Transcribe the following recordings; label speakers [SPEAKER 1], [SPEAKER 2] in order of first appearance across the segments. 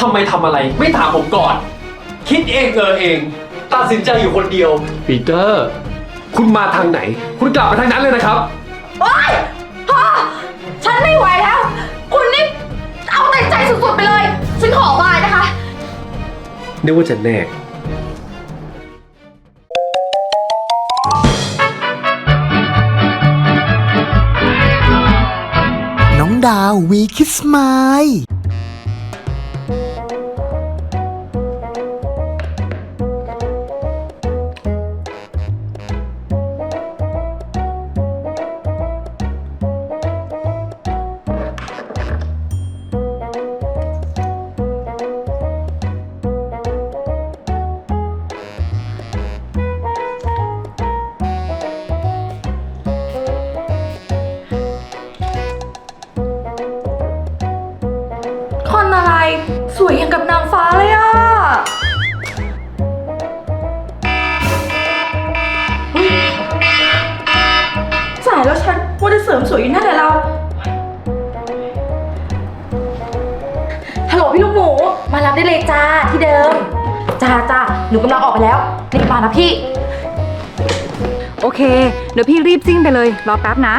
[SPEAKER 1] ทำไมทำอะไรไม่ถามผมก่อน คิดเองเออเอง ตัดสินใจอยู่คนเดียวปีเตอร์ คุณมาทางไหน คุณกลับไปทางนั้นเลยนะครับ
[SPEAKER 2] โอ๊ยพ่อฉันไม่ไหวแล้ว คุณนี่เอาแต่ใจสุดๆไปเลย ฉันขอบายนะคะ
[SPEAKER 1] นึกว่าจะแน่
[SPEAKER 3] น้องดาววีคิสมาา
[SPEAKER 2] ยแล้วฉันว่าจะเสริมสวยอยู่นั่นแหละเราฮัลโหลพี่ลูกหมู มารับได้เลยจ้าที่เดิม จ้าจ้าหนูกำลังออกไปแล้วรีบมานะพี่
[SPEAKER 4] โอเค เดี๋ยวพี่รีบซิ่งไปเลย รอแป๊บนะ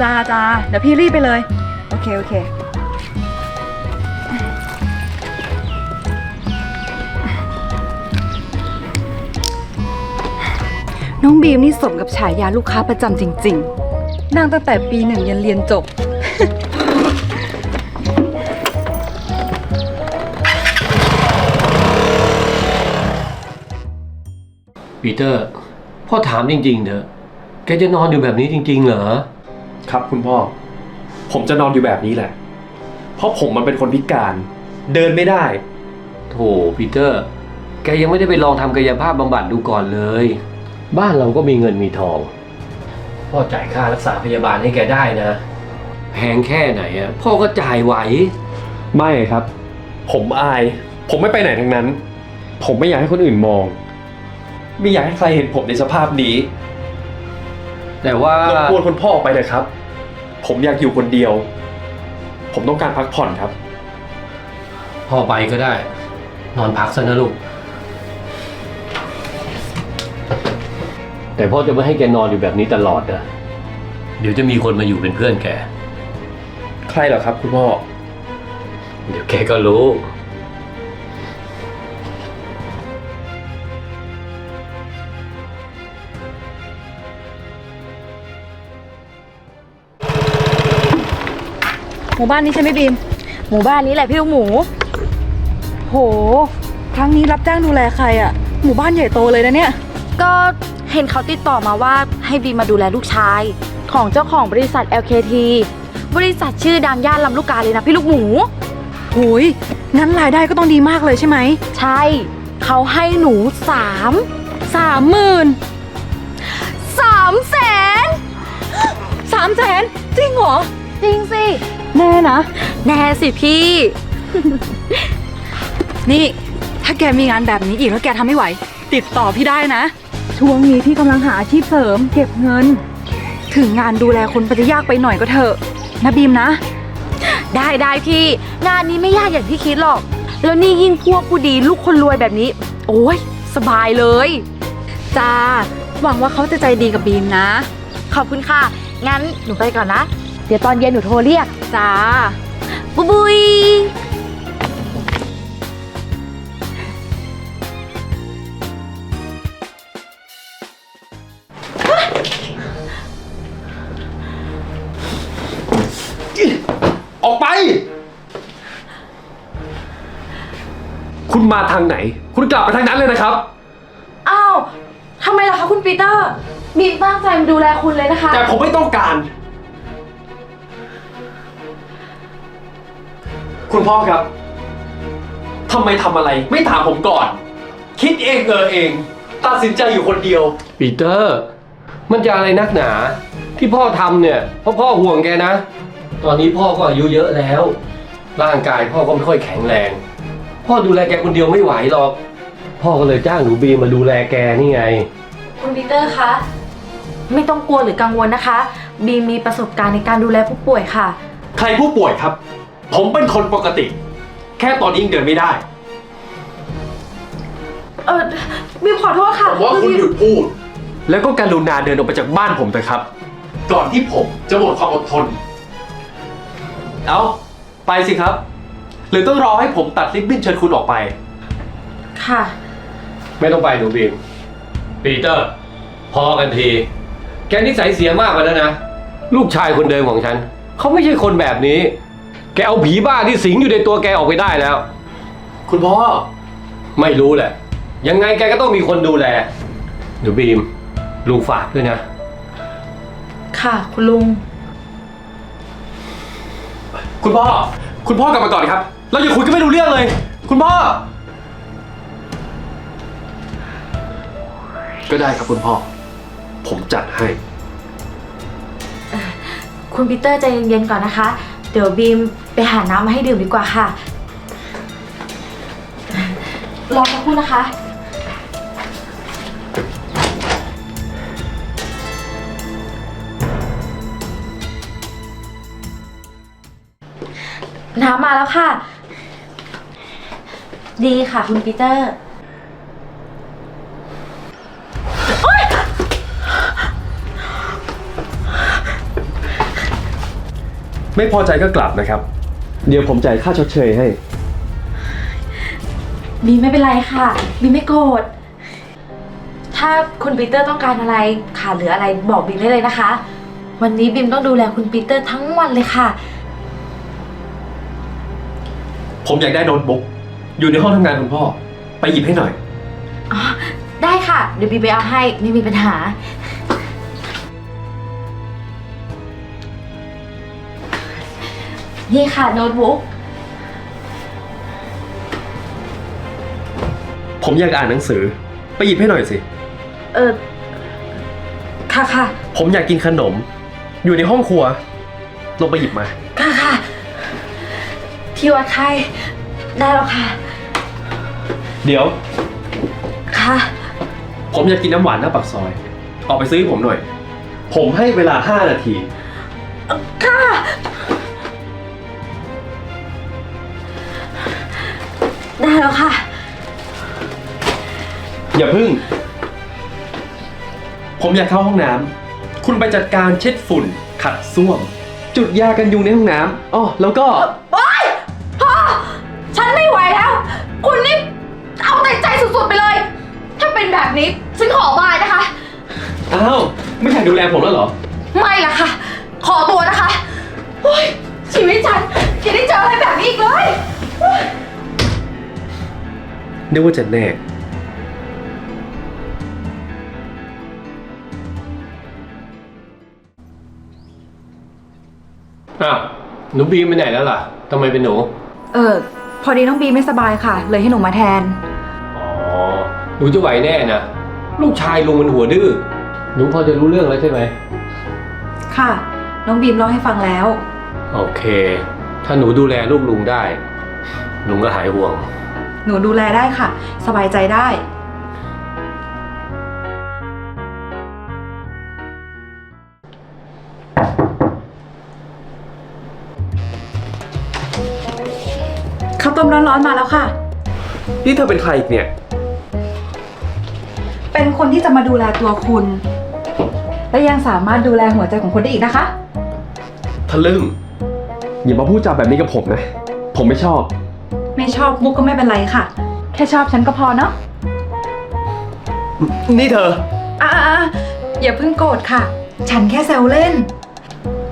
[SPEAKER 4] จ้าจ้าเดี๋ยวพี่รีบไปเลย โอเค โอเค น้องบีมนี่สมกับฉายาลูกค้าประจำจริง ๆ นั่งตั้งแต่ปีหนึ่งยันเรียนจบ
[SPEAKER 5] ปีเตอร์ พ่อถามจริงๆเถอะ แกจะนอนอยู่แบบนี้จริง ๆ เหรอ
[SPEAKER 1] ครับคุณพ่อ ผมจะนอนอยู่แบบนี้แหละ เพราะผมมันเป็นคนพิการ เดินไม่ได้
[SPEAKER 5] โถปีเตอร์ แกยังไม่ได้ไปลองทำกายภาพบำบัดดูก่อนเลย บ้านเราก็มีเงินมีทอง พ่อจ่ายค่ารักษาพยาบาลให้แกได้นะแพงแค่ไหนอะพ่อก็จ่ายไหว
[SPEAKER 1] ไม่ครับ ผมอาย ผมไม่ไปไหนทั้งนั้น ผมไม่อยากให้คนอื่นมอง ไม่อยากให้ใครเห็นผมในสภาพนี้
[SPEAKER 5] แต่ว่าร
[SPEAKER 1] บกวนคุณพ่อออกไปเลยครับ ผมอยากอยู่คนเดียว ผมต้องการพักผ่อนครับ
[SPEAKER 5] พ่อไปก็ได้ นอนพักซะนะลูก แต่พ่อจะไม่ให้แกนอนอยู่แบบนี้ตลอดนะ เดี๋ยวจะมีคนมาอยู่เป็นเพื่อนแก
[SPEAKER 1] ใครเหรอครับคุณพ่อ
[SPEAKER 5] เดี๋ยวแกก็รู้
[SPEAKER 4] หมู่บ้านนี้ใช่ไหมบีม
[SPEAKER 2] หมู่บ้านนี้แหละพี่ลูกหมู
[SPEAKER 4] โห ครั้งนี้รับจ้างดูแลใครอะหมู่บ้านใหญ่โตเลยนะเนี่ย
[SPEAKER 2] ก็ เห็นเขาติดต่อมาว่าให้บีมมาดูแลลูกชาย ของเจ้าของบริษัท LKT บริษัทชื่อดังย่านลำลูกกาเลยนะพี่ลูกหมู
[SPEAKER 4] หุยงั้นรายได้ก็ต้องดีมากเลยใช่ไหม
[SPEAKER 2] ใช่ เขาให้หนูสาม
[SPEAKER 4] สามหมื่น
[SPEAKER 2] สามแสน
[SPEAKER 4] สามแสนจริงเหรอ
[SPEAKER 2] จริงสิ
[SPEAKER 4] แน่นะ
[SPEAKER 2] แน่สิพี่
[SPEAKER 4] นี่ ถ้าแกมีงานแบบนี้อีกแล้วแกทำไม่ไหว ติดต่อพี่ได้นะ ช่วงนี้พี่กำลังหาอาชีพเสริม เก็บเงิน ถึงงานดูแลคนมันจะยากไปหน่อยก็เถอะนะบีมนะ
[SPEAKER 2] ได้ได้พี่ งานนี้ไม่ยากอย่างที่คิดหรอก แล้วนี่ยิ่งพวกผู้ดีลูกคนรวยแบบนี้ โอ้ยสบายเลย
[SPEAKER 4] จ้าหวังว่าเขาจะใจดีกับบีมนะ
[SPEAKER 2] ขอบคุณค่ะ งั้นหนูไปก่อนนะ เดี๋ยวตอนเย็นหนูโทรเรียก
[SPEAKER 4] จ้า
[SPEAKER 2] บุยบุย
[SPEAKER 1] ไปทางนั้นเลยนะครับ
[SPEAKER 2] อ้าวทำไมล่ะคะคุณปีเตอร์บีมตั้งใจมาดูแลคุณเลยนะคะ
[SPEAKER 1] แต่ผมไม่ต้องการ คุณพ่อครับทำไมทำอะไร ไม่ถามผมก่อน คิดเองเออเอง ตัดสินใจอยู่คนเดียว
[SPEAKER 5] ปีเตอร์ มันจะอะไรนักหนา ที่พ่อทำเนี่ยเพราะพ่อห่วงแกนะ ตอนนี้พ่อก็อายุเยอะแล้ว ร่างกายพ่อก็ไม่ค่อยแข็งแรง พ่อดูแลแกคนเดียวไม่ไหวหรอก พ่อก็เลยจ้างหนูบีมมาดูแลแกนี่ไง
[SPEAKER 2] คุณปีเตอร์คะ ไม่ต้องกลัวหรือกังวลนะคะ บีมมีประสบการณ์ในการดูแลผู้ป่วยค่ะ
[SPEAKER 1] ใครผู้ป่วยครับ ผมเป็นคนปกติแค่ค่ตอนนี้ยังเดินไม่ได้
[SPEAKER 2] เออบีมขอโทษค่ะ
[SPEAKER 1] ผมว่าคุณหยุดพูด แล้วก็การุณาเดินออกไปจากบ้านผมเถอะครับ ก่อนที่ผมจะหมดความอดทน เอาไปสิครับ หรือต้องรอให้ผมตัดลิบบิ้นเชิญคุณออกไป
[SPEAKER 2] ค่ะ
[SPEAKER 5] ไม่ต้องไปหนูบีมปีเตอร์ พอกันที แกนิสัยเสียมากไปแล้วนะ ลูกชายคนเดิมของฉัน เขาไม่ใช่คนแบบนี้ แกเอาผีบ้าที่สิงอยู่ในตัวแกออกไปได้แล้ว
[SPEAKER 1] คุณพ่อ
[SPEAKER 5] ไม่รู้แหละ ยังไงแกก็ต้องมีคนดูแลหนูบีม ลุงฝากด้วยนะ
[SPEAKER 2] ค่ะ คุณลุง
[SPEAKER 1] คุณพ่อ คุณพ่อ กลับมาก่อนครับ เราอย่าคุยกันไม่รู้เรื่องเลย คุณพ่อ ก็ได้ครับคุณพ่อ ผมจัดให้
[SPEAKER 2] คุณปีเตอร์ใจเย็นๆก่อนนะคะ เดี๋ยวบีมไปหาน้ำมาให้ดื่มดีกว่าค่ะ รอสักครู่นะคะ น้ำมาแล้วค่ะ ดีค่ะคุณปีเตอร์
[SPEAKER 1] ไม่พอใจก็กลับนะครับ เดี๋ยวผมจ่ายค่าชดเชยให้
[SPEAKER 2] บีมไม่เป็นไรค่ะ บีมไม่โกรธ ถ้าคุณปีเตอร์ต้องการอะไรขาดเหลืออะไรบอกบีมได้เลยนะคะ วันนี้บีมต้องดูแลคุณปีเตอร์ทั้งวันเลยค่ะ
[SPEAKER 1] ผมอยากได้โน้ตบุ๊กอยู่ในห้องทำงานคุณพ่อ ไปหยิบให้หน่อย
[SPEAKER 2] อ๋อได้ค่ะ เดี๋ยวบีมไปเอาให้ไม่มีปัญหา นี่ค่ะโน้ตบุ๊ก
[SPEAKER 1] ผมอยากอ่านหนังสือ ไปหยิบให้หน่อยสิ
[SPEAKER 2] เออ ค่ะค่ะ
[SPEAKER 1] ผมอยากกินขนม อยู่ในห้องครัว ลงไปหยิบมา
[SPEAKER 2] ค่ะค่ะ ที่วัดไข้ได้แล้วค่ะ
[SPEAKER 1] เดี๋ยว
[SPEAKER 2] ค่ะ
[SPEAKER 1] ผมอยากกินน้ำหวานหน้าปากซอย ออกไปซื้อให้ผมหน่อย ผมให้เวลา 5 นาที
[SPEAKER 2] ค่ะ แล้วค่ะ
[SPEAKER 1] อย่าพึ่ง ผมอยากเข้าห้องน้ำ คุณไปจัดการเช็ดฝุ่น ขัดส้วม จุดยากันยุงในห้องน้ำอ๋อแล้วก็
[SPEAKER 2] โอ๊ยพ่อฉันไม่ไหวแล้ว คุณนี่เอาแต่ใจสุดๆไปเลย ถ้าเป็นแบบนี้ฉันขอบายนะคะ
[SPEAKER 1] อ้าว ไม่อยากดูแลผมแล้วเหรอ
[SPEAKER 2] ไม่ละค่ะ ขอตัวนะคะโอ๊ยชีวิตฉัน
[SPEAKER 1] นึกว่าจะแน่
[SPEAKER 5] อ้าวหนูบีมไปไหนแล้วล่ะทำไมเป็นหนู
[SPEAKER 4] เออพอดีน้องบีไม่สบายค่ะ เลยให้หนูมาแทน
[SPEAKER 5] อ๋อ หนูจะไหวแน่นะ ลูกชายลุงมันหัวดื้อ หนูพอจะรู้เรื่องแล้วใช่ไหม
[SPEAKER 4] ค่ะ น้องบีมเล่าให้ฟังแล้ว
[SPEAKER 5] โอเค ถ้าหนูดูแลลูกลุงได้ ลุงก็หายห่วง
[SPEAKER 4] หนูดูแลได้ค่ะ สบายใจได้ ข้าวต้มร้อนๆมาแล้วค่ะ
[SPEAKER 1] นี่เธอเป็นใครอีกเนี่ย
[SPEAKER 4] เป็นคนที่จะมาดูแลตัวคุณ และยังสามารถดูแลหัวใจของคุณได้อีกนะคะ
[SPEAKER 1] ทะลึ่ง อย่ามาพูดจาแบบนี้กับผมนะ ผมไม่ชอบ
[SPEAKER 4] ไม่ชอบมุกก็ไม่เป็นไรค่ะ แค่ชอบฉันก็พอเนาะ
[SPEAKER 1] นี่เธอ
[SPEAKER 4] อ่าอย่าเพิ่งโกรธค่ะ ฉันแค่แซวเล่น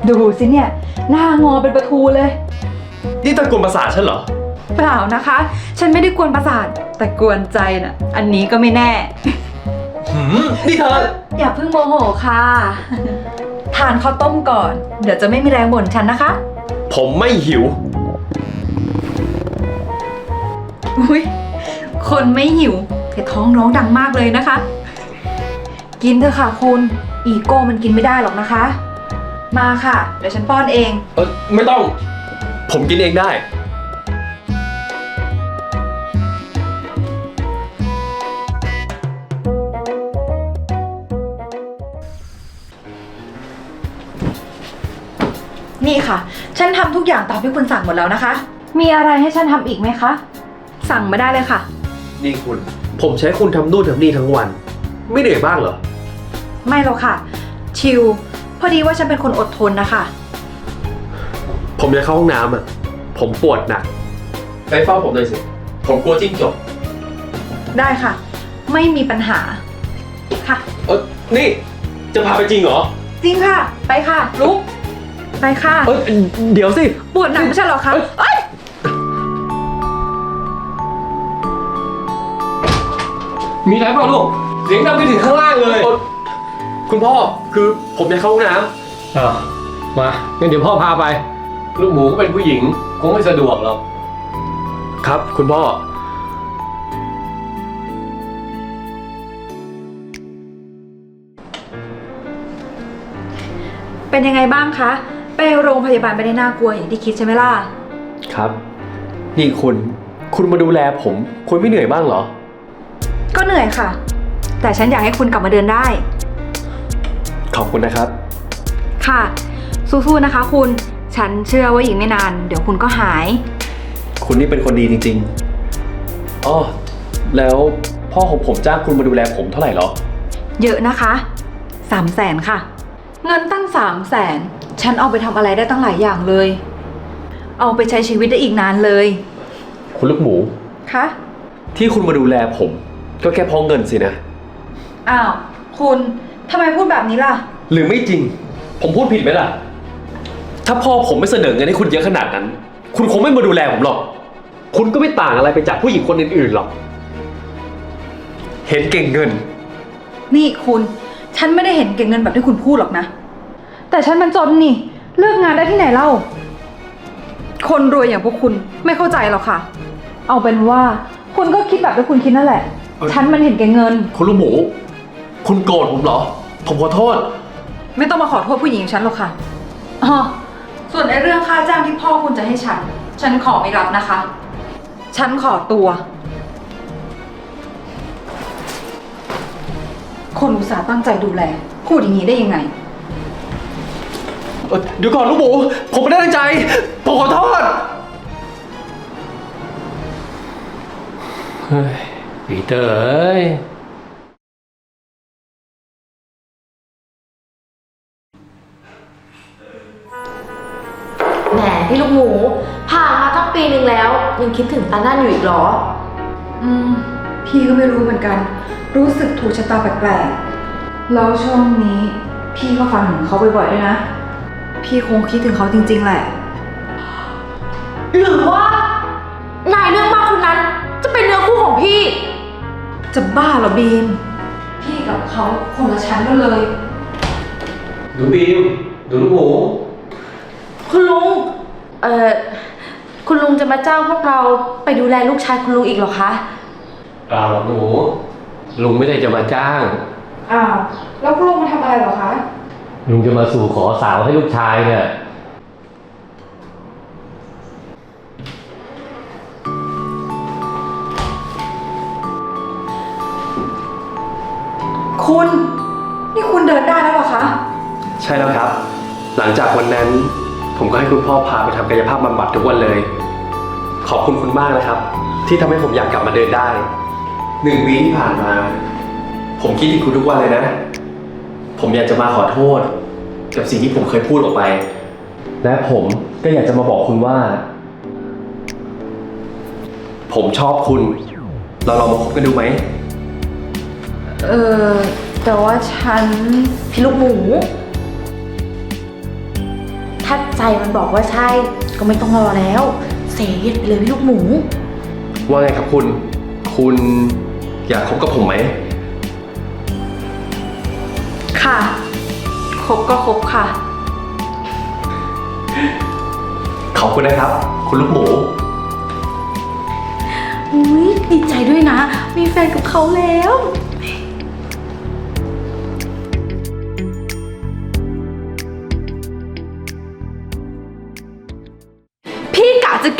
[SPEAKER 4] ดูสิเนี่ย หน้างอเป็นประตูเลย
[SPEAKER 1] นี่เธอกวนประสาทฉันเหรอ
[SPEAKER 4] เปล่านะคะ ฉันไม่ได้กวนประสาท แต่กวนใจน่ะ อันนี้ก็ไม่แน่
[SPEAKER 1] หืมนี่เธอ
[SPEAKER 4] อย่าเพิ่งโมโหค่ะ ทานข้าวต้มก่อน เดี๋ยวจะไม่มีแรงบ่นฉันนะคะ
[SPEAKER 1] ผมไม่หิว
[SPEAKER 4] อุ้ยคนไม่หิวแต่ท้องร้องดังมากเลยนะคะ กินเถอะค่ะคุณ อีโก้มันกินไม่ได้หรอกนะคะ มาค่ะ เดี๋ยวฉันป้อนเอง
[SPEAKER 1] เออไม่ต้อง ผมกินเองได้
[SPEAKER 4] นี่ค่ะ ฉันทำทุกอย่างตามที่คุณสั่งหมดแล้วนะคะ มีอะไรให้ฉันทำอีกไหมคะ สั่งมาได้เลยค่ะ
[SPEAKER 1] นี่คุณ ผมใช้คุณทำนู่นทำนี่ทั้งวัน ไม่เหนื่อยบ้างเหรอ
[SPEAKER 4] ไม่หรอกค่ะ ชิลพอดีว่าฉันเป็นคนอดทนนะคะ
[SPEAKER 1] ผมจะเข้าห้องน้ำอะ ผมปวดหนักไปเฝ้าผมหน่อยสิ ผมกลัวจิ้งจก
[SPEAKER 4] ได้ค่ะ ไม่มีปัญหา ค่ะ
[SPEAKER 1] เออนี่ จะพาไปจริงเหรอ
[SPEAKER 4] จริงค่ะ ไปค่ะ ลุก ไปค่ะ
[SPEAKER 1] เออเดี๋ยวสิ
[SPEAKER 4] ปวดหนักไม่ใช่เหรอคะเอ้ย
[SPEAKER 5] มีอะไรเปล่าลูก เสียงดังไปถึงข้างล่างเลย
[SPEAKER 1] คุณพ่อคือผมจะเข้าห้องน้
[SPEAKER 5] อะมางั้นเดี๋ยวพ่อพาไปลูกหมูก็เป็นผู้หญิง คงไม่สะดวกหรอกำ
[SPEAKER 1] ครับ คุณพ่อ
[SPEAKER 4] เป็นยังไงบ้างคะไปโรงพยาบาลไม่ได้น่ากลัวอย่างที่คิดใช่ไหมล่ะ
[SPEAKER 1] ครับ นี่คุณ คุณมาดูแลผม คุณไม่เหนื่อยบ้างเหรอ
[SPEAKER 4] ก็ เหนื่อยค่ะ แต่ฉันอยากให้คุณกลับมาเดินได้
[SPEAKER 1] ขอบคุณนะครับ
[SPEAKER 4] ค่ะ สู้ๆนะคะ คุณ ฉันเชื่อว่าอีกไม่นาน เดี๋ยวคุณก็หาย
[SPEAKER 1] คุณนี่เป็นคนดีจริงๆอ๋อแล้วพ่อของผมจ้างคุณมาดูแลผมเท่าไหร่เหรอ
[SPEAKER 4] เยอะนะคะสามแสนค่ะ เงินตั้งสามแสนฉันเอาไปทำอะไรได้ตั้งหลายอย่างเลย เอาไปใช้ชีวิตได้อีกนานเลย
[SPEAKER 1] คุณลูกหมู
[SPEAKER 4] คะ
[SPEAKER 1] ที่คุณมาดูแลผม ก็แค่เพราะเงินสินะ
[SPEAKER 4] อ้าว คุณทำไมพูดแบบนี้ล่ะ
[SPEAKER 1] หรือไม่จริง ผมพูดผิดไหมล่ะ ถ้าพ่อผมไม่เสนอเงินให้คุณเยอะขนาดนั้น คุณคงไม่มาดูแลผมหรอก คุณก็ไม่ต่างอะไรไปจากผู้หญิงคนอื่นๆหรอก เห็นเก่งเงิน
[SPEAKER 4] นี่คุณ ฉันไม่ได้เห็นเก่งเงินแบบที่คุณพูดหรอกนะ แต่ฉันมันจนนี่ เลิกงานได้ที่ไหนเล่า คนรวยอย่างพวกคุณไม่เข้าใจหรอกค่ะ เอาเป็นว่า คุณก็คิดแบบที่คุณคิดนั่นแหละ
[SPEAKER 1] เอ้ย
[SPEAKER 4] ฉันมันเห็นแก่เงิน
[SPEAKER 1] คุณลูกหมู คุณโกรธผมเหรอ ผมขอโทษ
[SPEAKER 4] ไม่ต้องมาขอโทษผู้หญิงอย่างฉันหรอกค่ะอ๋อส่วนไอ้เรื่องค่าจ้างที่พ่อคุณจะให้ฉัน ฉันขอไม่รับนะคะ ฉันขอตัว คนอุตส่าห์ตั้งใจดูแล พูดอย่างนี้ได้ยังไง
[SPEAKER 1] เอ่อเดี๋ยวก่อนลูกหมู ผมไม่ได้ตั้งใจ ผมขอโทษ
[SPEAKER 5] เฮ้ย ปีเตอร์เอ้ย
[SPEAKER 6] แหมพี่ลูกหมูผ่านมาตั้งปีหนึ่งแล้ว ยังคิดถึงตานั่นอยู่อีกเหรอ
[SPEAKER 4] อืม พี่ก็ไม่รู้เหมือนกัน รู้สึกถูกชะตาแปลกๆแล้วช่วงนี้ พี่ก็ฟังถึงเขาบ่อยๆด้วยนะ พี่คงคิดถึงเขาจริง ๆ แหละ
[SPEAKER 6] หรือว่านายเรื่องมากคนนั้นจะเป็นเนื้อคู่ของพี่
[SPEAKER 4] จะบ้าเหรอบีม พี่กับเขาคนละชั้นกันเลย
[SPEAKER 5] ดูบีม ดูลูกหมู
[SPEAKER 6] คุณลุง เอ่อ คุณลุงจะมาจ้างพวกเราไปดูแลลูกชายคุณลุงอีกเหรอคะ
[SPEAKER 5] เปล่าหรอกหนู ลุงไม่ได้จะมาจ้าง
[SPEAKER 4] อ้าว แล้วคุณลุงมาทำอะไรเหรอคะ
[SPEAKER 5] ลุงจะมาสู่ขอสาวให้ลูกชายเนี่ย
[SPEAKER 4] คุณ นี่คุณเดินได้แล้วเหรอคะ
[SPEAKER 1] ใช่แล้วครับ หลังจากวันนั้น ผมก็ให้คุณพ่อพาไปทำกายภาพบำบัดทุกวันเลย ขอบคุณคุณมากนะครับ ที่ทำให้ผมอยากกลับมาเดินได้หนึ่งวีที่ผ่านมา ผมคิดถึงคุณทุกวันเลยนะ ผมอยากจะมาขอโทษ กับสิ่งที่ผมเคยพูดออกไป และผมก็อยากจะมาบอกคุณว่า ผมชอบคุณ เราลองมาคบกันดูไหม
[SPEAKER 4] เออแต่ว่าฉัน
[SPEAKER 6] พี่ลูกหมู ถ้าใจมันบอกว่าใช่ ก็ไม่ต้องรอแล้ว เสียดไปเลยพี่ลูกหมู
[SPEAKER 1] ว่าไงครับคุณ คุณอยากคบกับผมไหม
[SPEAKER 4] ค่ะครบก็ครบค่ะ
[SPEAKER 1] ขอบคุณนะครับ คุณลูกหมู
[SPEAKER 6] อุ้ยดีใจด้วยนะ มีแฟนกับเขาแล้ว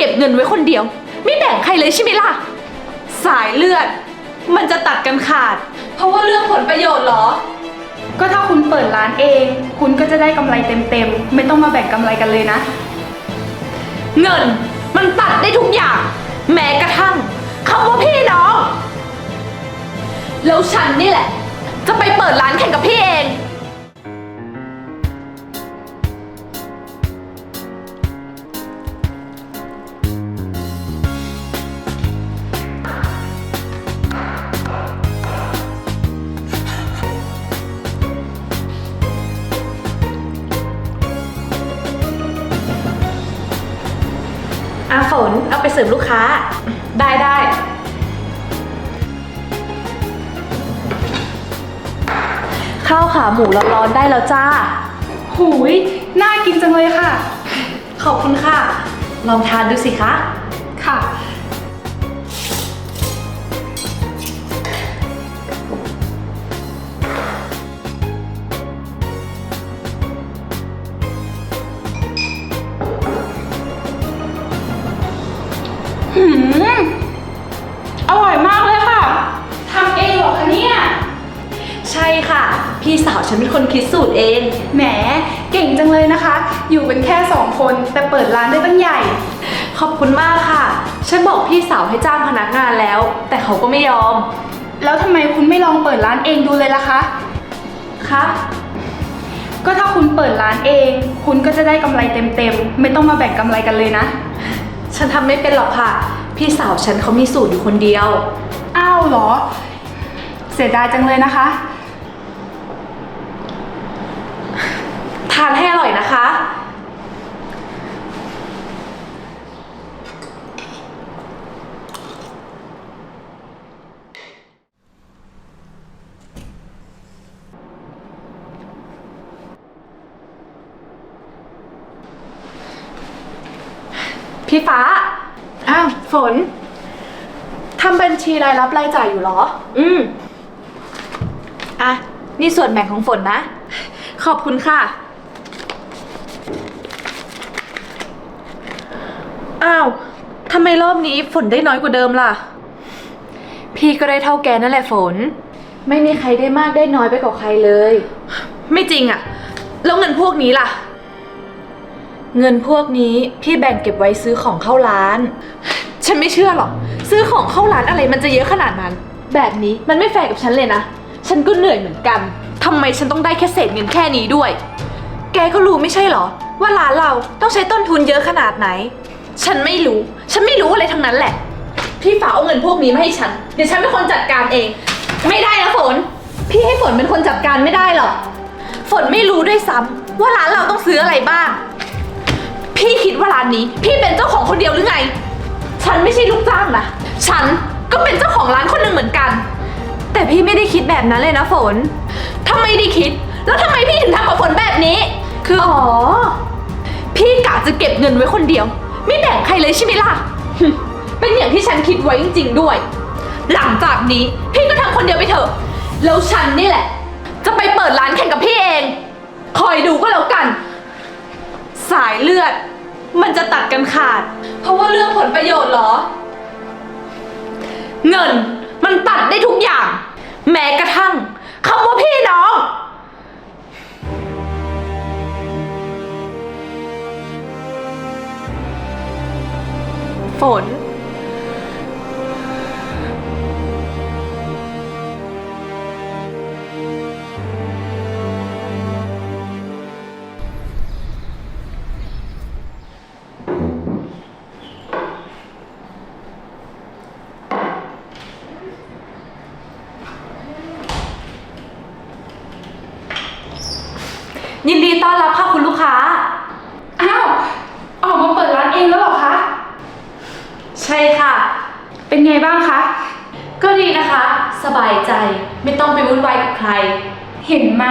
[SPEAKER 6] กะจะเก็บเงินไว้คนเดียว ไม่แบ่งใครเลยใช่ไหมล่ะ
[SPEAKER 7] สายเลือด มันจะตัดกันขาด เพราะว่าเรื่องผลประโยชน์เหรอ ก็ถ้าคุณเปิดร้านเอง คุณก็จะได้กำไรเต็มๆ ไม่ต้องมาแบ่งกำไรกันเลยนะ เงินมันตัดได้ทุกอย่าง แม้กระทั่งคำว่าพี่น้อง แล้วฉันนี่แหละ จะไปเปิดร้านแข่งกับพี่เอง
[SPEAKER 6] สิร์ฟลูกค้า
[SPEAKER 7] ได้ได้
[SPEAKER 6] ข้าวขาหมูร้อนๆได้แล้วจ้า
[SPEAKER 7] หูย น่ากินจังเลยค่ะ
[SPEAKER 6] ขอบคุณค่ะ ลองทานดูสิคะ
[SPEAKER 7] ค่ะ
[SPEAKER 6] พี่สาวฉันเป็นคนคิดสูตรเอง
[SPEAKER 7] แหม เก่งจังเลยนะคะ อยู่เป็นแค่สองคนแต่เปิดร้านได้ตั้งใหญ่
[SPEAKER 6] ขอบคุณมากค่ะ ฉันบอกพี่สาวให้จ้างพนักงานแล้ว แต่เขาก็ไม่ยอม
[SPEAKER 7] แล้วทำไมคุณไม่ลองเปิดร้านเองดูเลยล่ะคะ
[SPEAKER 6] คะ
[SPEAKER 7] ก็ถ้าคุณเปิดร้านเอง คุณก็จะได้กำไรเต็มๆ ไม่ต้องมาแบ่งกำไรกันเลยนะ
[SPEAKER 6] ฉันทำไม่เป็นหรอกค่ะ พี่สาวฉันเขามีสูตรอยู่คนเดียว
[SPEAKER 7] อ้าวเหรอ เสียดายจังเลยนะคะา
[SPEAKER 6] นให้อร่อยนะคะ พี่ฟ้า
[SPEAKER 7] อ้าวฝน
[SPEAKER 6] ทำบัญชีรายรับรายจ่ายอยู่เหรอ
[SPEAKER 7] อืม
[SPEAKER 6] อะ นี่ส่วนแบ่งของฝนนะ ขอบคุณค่ะ อ้าวทำไมรอบนี้ฝนได้น้อยกว่าเดิมล่ะ พี่ก็ได้เท่าแกนั่นแหละฝน ไม่มีใครได้มากได้น้อยไปกว่าใครเลย ไม่จริงอะแล้วเงินพวกนี้ล่ะ เงินพวกนี้พี่แบ่งเก็บไว้ซื้อของเข้าร้าน ฉันไม่เชื่อหรอก ซื้อของเข้าร้านอะไรมันจะเยอะขนาดนั้น แบบนี้มันไม่แฟร์กับฉันเลยนะ ฉันก็เหนื่อยเหมือนกันทำไมฉันต้องได้แค่เศษเงินแค่นี้ด้วย แกก็รู้ไม่ใช่เหรอ ว่าร้านเราต้องใช้ต้นทุนเยอะขนาดไหน ฉันไม่รู้ ฉันไม่รู้อะไรทั้งนั้นแหละ พี่ฝาเอาเงินพวกนี้มาให้ฉัน เดี๋ยวฉันเป็นคนจัดการเอง ไม่ได้นะฝน พี่ให้ฝนเป็นคนจัดการไม่ได้หรอก ฝนไม่รู้ด้วยซ้ำว่าร้านเราต้องซื้ออะไรบ้าง พี่คิดว่าร้านนี้ พี่เป็นเจ้าของคนเดียวหรือไง ฉันไม่ใช่ลูกจ้างนะ ฉันก็เป็นเจ้าของร้านคนหนึ่งเหมือนกัน แต่พี่ไม่ได้คิดแบบนั้นเลยนะฝน ทำไมได้คิด แล้วทำไมพี่ถึงทำกับฝนแบบนี้ คือ อ๋อ พี่กะจะเก็บเงินไว้คนเดียว ไม่แบ่งใครเลยใช่ไหมล่ะ เป็นอย่างที่ฉันคิดไว้จริงๆด้วย หลังจากนี้พี่ก็ทำคนเดียวไปเถอะ แล้วฉันนี่แหละ จะไปเปิดร้านแข่งกับพี่เอง คอยดูก็แล้วกัน สายเลือด มันจะตัดกันขาด เพราะว่าเรื่องผลประโยชน์เหรอ เงินมันตัดได้ทุกอย่าง แม้กระทั่งคำว่าพี่น้อง ฝน ยินดีต้อนรับค่ะคุณลูกค้า
[SPEAKER 7] อ้าว ออกมาเปิดร้านเองแล้วเหรอคะ
[SPEAKER 6] ใช่ค่ะ
[SPEAKER 7] เป็นไงบ้างคะ
[SPEAKER 6] ก็ดีนะคะ สบายใจไม่ต้องไปวุ่นวายกับใคร
[SPEAKER 7] เห็นไหม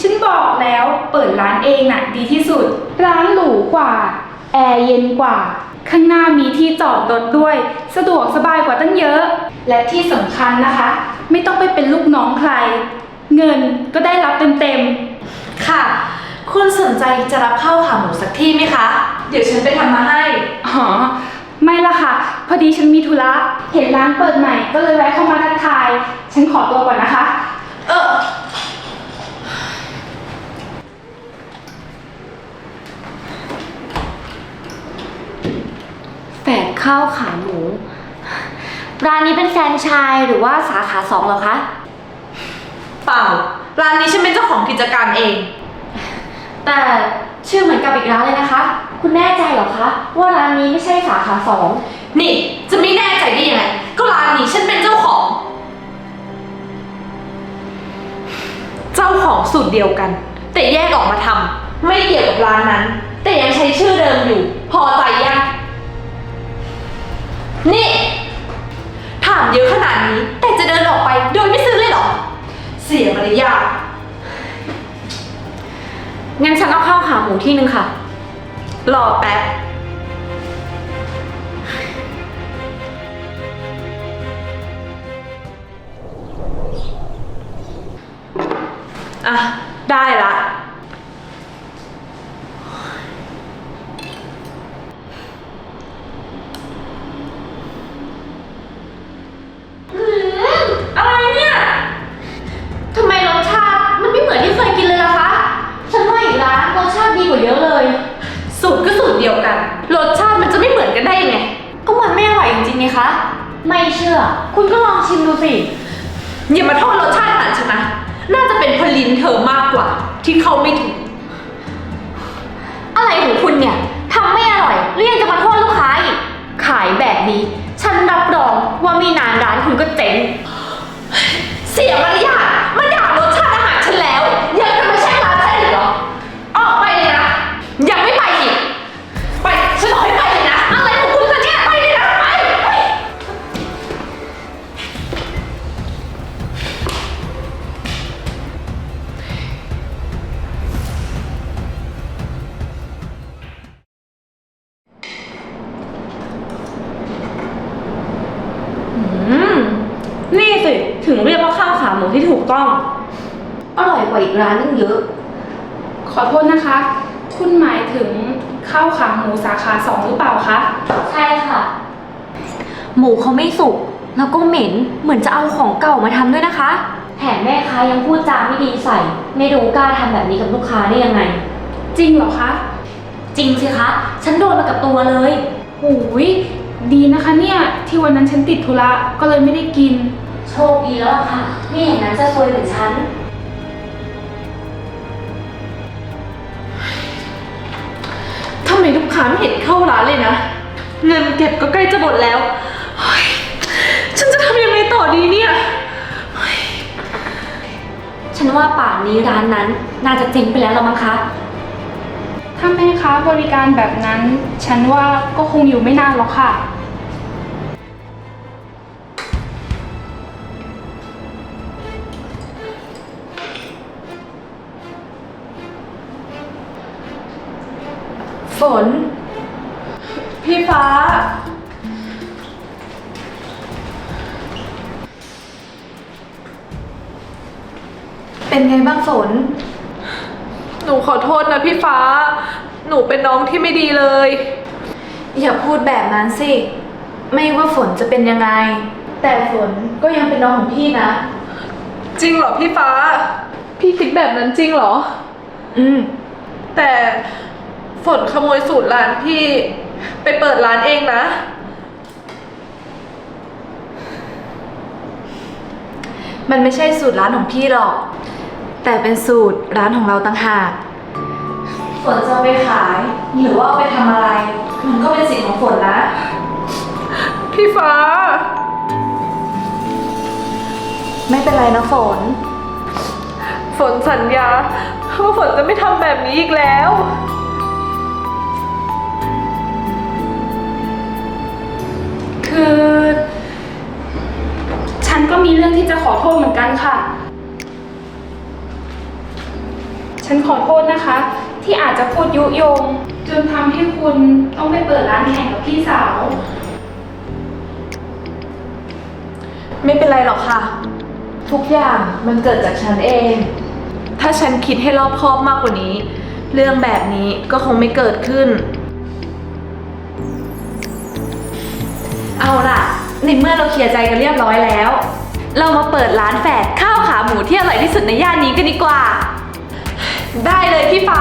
[SPEAKER 7] ฉันบอกแล้วเปิดร้านเองน่ะ ดีที่สุด ร้านหรูกว่า แอร์เย็นกว่า ข้างหน้ามีที่จอดรถด้วย สะดวกสบายกว่าตั้งเยอะ และที่สำคัญนะคะ ไม่ต้องไปเป็นลูกน้องใคร เงินก็ได้รับเต็ม
[SPEAKER 6] ค่ะ คุณสนใจจะรับข้าวขาหมูสักที่ไหมคะ เดี๋ยวฉันไปทำมาให้
[SPEAKER 7] ๆอ๋อ ไม่ละค่ะ พอดีฉันมีธุระ เห็นร้านเปิดใหม่ก็เลยแวะเข้ามาทักทาย ฉันขอตัวก่อนนะคะ
[SPEAKER 6] เออ
[SPEAKER 7] แฟ
[SPEAKER 2] ข้าวขาหมู ร้านนี้เป็นแฟรนไชายหรือว่าสาขาสองเหรอคะ
[SPEAKER 6] เปล่า ร้านนี้ฉันเป็นเจ้าของกิจการเอง
[SPEAKER 2] แต่ชื่อเหมือนกับอีกร้านเลยนะคะ คุณแน่ใจเหรอคะว่าร้านนี้ไม่ใช่สาขาสอง
[SPEAKER 6] นี่ จะไม่แน่ใจได้ยังไง ก็ร้านนี้ฉันเป็นเจ้าของ เจ้าของสูตรเดียวกัน แต่แยกออกมาทำไม่เกี่ยวกับร้านนั้น แต่ยังใช้ชื่อเดิมอยู่ พอใจยังนี่ ถามเยอะขนาดนี้ แต่จะเดินออกไปโดยไม่ซื้อเลยเหรอ เสียมารยาท
[SPEAKER 2] งั้นฉันเอาข้าวขาหมูที่หนึ่งค่ะ
[SPEAKER 6] รอแป๊บ อะ ได้ละ
[SPEAKER 2] ว่า
[SPEAKER 6] มีนาน
[SPEAKER 2] ร้านคุณก็เจ๊ง
[SPEAKER 6] เสียมารยาท ก
[SPEAKER 2] ว่าอีกร้านนึงเยอะ
[SPEAKER 7] ขอโทษนะคะ คุณหมายถึงข้าวขาหมูสาขาสองหรือเปล่าคะ
[SPEAKER 2] ใช่ค่ะ หมูเขาไม่สุก แล้วก็เหม็น เหมือนจะเอาของเก่ามาทำด้วยนะคะ แถมแม่ค้ายังพูดจาไม่ดีใส่ ไม่รู้กล้าทำแบบนี้กับลูกค้าได้ยังไง
[SPEAKER 7] จริงเหรอคะ
[SPEAKER 2] จริงสิคะ ฉันโดนมากับตัวเลย
[SPEAKER 7] โอ้ยดีนะคะเนี่ย ที่วันนั้นฉันติดธุระก็เลยไม่ได้กิน
[SPEAKER 2] โชคดีแล้วล่ะค่ะนี่อย่างนั้นจะซวยเหมือนฉัน
[SPEAKER 6] ค้าไม่เห็นเข้าร้านเลยนะ เงินเก็บก็ใกล้จะหมดแล้วเฮ้ยฉันจะทำยังไงต่อดีเนี่ย
[SPEAKER 2] ฉันว่าป่านนี้ร้านนั้น น่าจะเจ๊งไปแล้วละมั้งคะ
[SPEAKER 7] ถ้าแม่ค้าบริการแบบนั้น ฉันว่าก็คงอยู่ไม่นานหรอกค่ะ
[SPEAKER 6] ฝน พี่ฟ้า เป็นไงบ้างฝน หนูขอโทษนะพี่ฟ้า หนูเป็นน้องที่ไม่ดีเลย อย่าพูดแบบนั้นสิ ไม่ว่าฝนจะเป็นยังไง แต่ฝนก็ยังเป็นน้องของพี่นะ จริงเหรอพี่ฟ้า พี่คิดแบบนั้นจริงเหรอ อืม แต่ ฝนขโมยสูตรร้านพี่ ไปเปิดร้านเองนะ มันไม่ใช่สูตรร้านของพี่หรอก แต่เป็นสูตรร้านของเราต่างหาก ฝนจะเอาไปขายหรือว่าเอาไปทำอะไร มันก็เป็นสิทธิ์ของฝนนะ พี่ฟ้า ไม่เป็นไรนะฝน ฝนสัญญาว่าฝนจะไม่ทำแบบนี้อีกแล้ว
[SPEAKER 7] คือ ฉันก็มีเรื่องที่จะขอโทษเหมือนกันค่ะ ฉันขอโทษนะคะ ที่อาจจะพูดยุยง จนทำให้คุณต้องไปเปิดร้านแข่งกับพี่สาว
[SPEAKER 6] ไม่เป็นไรหรอกค่ะ ทุกอย่างมันเกิดจากฉันเอง ถ้าฉันคิดให้รอบคอบมากกว่านี้ เรื่องแบบนี้ก็คงไม่เกิดขึ้น เอาล่ะ ในเมื่อเราเคลียร์ใจกันเรียบร้อยแล้ว เรามาเปิดร้านแฝดข้าวขาหมูที่อร่อยที่สุดในย่านนี้กันดีกว่า ได้เลยพี่ฟ้า